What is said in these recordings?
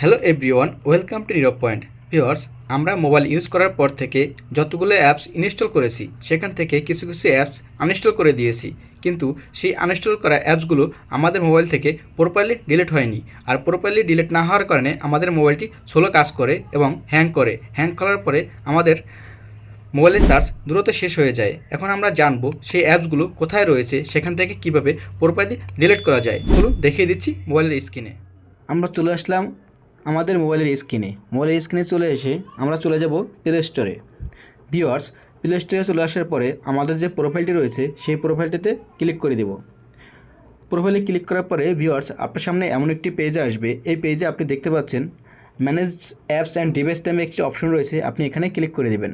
Hello everyone welcome to Nirob point viewers আমরা mobile use করার পর থেকে যতগুলো অ্যাপস ইনস্টল করেছি, সেখান থেকে কিছু কিছু অ্যাপস আনইনস্টল করে দিয়েছি। কিন্তু সেই আনইনস্টল করা অ্যাপসগুলো আমাদের মোবাইল থেকে প্রপারলি ডিলিট হয়নি। আর প্রপারলি ডিলিট না হওয়ার কারণে আমাদের মোবাইলটি সোলো কাজ করে এবং হ্যাং করে। হ্যাং করার পরে আমাদের মোবাইলের চার্জ দ্রুত শেষ হয়ে যায়। এখন আমরা জানব সেই অ্যাপসগুলো কোথায় রয়েছে, সেখান থেকে কীভাবে প্রপারলি ডিলিট করা যায়। দেখিয়ে দিচ্ছি মোবাইলের স্ক্রিনে আমরা চলে আসলাম আমাদের মোবাইলের স্ক্রিনে। মোবাইলের স্ক্রিনে চলে এসে আমরা চলে যাব প্লে স্টোরে ভিওয়ার্স প্লে স্টোরে চলে আসার পরে আমাদের যে প্রোফাইলটি রয়েছে, সেই প্রোফাইলটিতে ক্লিক করে দেব। প্রোফাইলে ক্লিক করার পরে ভিওয়ার্স আপনার সামনে এমন একটি পেজ আসবে। এই পেজে আপনি দেখতে পাচ্ছেন ম্যানেজ অ্যাপস অ্যান্ড ডিভাইস টাইমে একটি অপশন রয়েছে, আপনি এখানে ক্লিক করে দেবেন।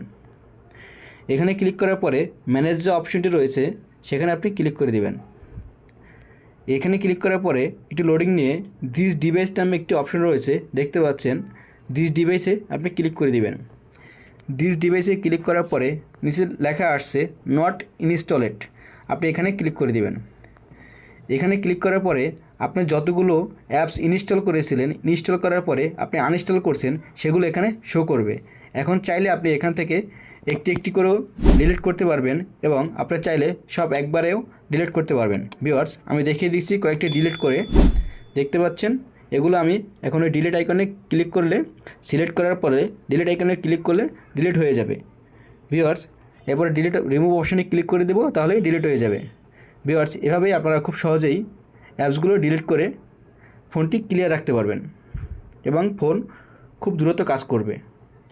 এখানে ক্লিক করার পরে ম্যানেজ যে অপশনটি রয়েছে, সেখানে আপনি ক্লিক করে দেবেন। এখানে ক্লিক করার পরে একটু লোডিং নিয়ে দিস ডিভাইস নামে একটি অপশন রয়েছে, দেখতে পাচ্ছেন। দিস ডিভাইসে আপনি ক্লিক করে দিবেন। দিস ডিভাইসে ক্লিক করার পরে নিচে লেখা আসছে নট ইনস্টলেড আপনি এখানে ক্লিক করে দিবেন। এখানে ক্লিক করার পরে আপনি যতগুলো অ্যাপস ইনস্টল করেছিলেন ইনস্টল করার পরে আপনি আনইনস্টল করছেন, সেগুলো এখানে শো করবে। এখন চাইলে আপনি এখান থেকে একটি একটি করেও ডিলিট করতে পারবেন এবং আপনার চাইলে সব একবারেও ডিলিট করতে পারবেন। ভিওয়ার্স আমি দেখিয়ে দিচ্ছি কয়েকটি ডিলিট করে। দেখতে পাচ্ছেন? এগুলো আমি এখন ওই ডিলিট আইকনে ক্লিক করলে সিলেক্ট করার পরে ডিলিট আইকনে ক্লিক করলে ডিলিট হয়ে যাবে। ভিওয়ার্স এরপরে ডিলিট রিমুভ অপশানে ক্লিক করে দেবো, তাহলেই ডিলিট হয়ে যাবে। ভিওয়ার্স এভাবেই আপনারা খুব সহজেই অ্যাপসগুলো ডিলিট করে ফোনটি ক্লিয়ার রাখতে পারবেন এবং ফোন খুব দ্রুত কাজ করবে।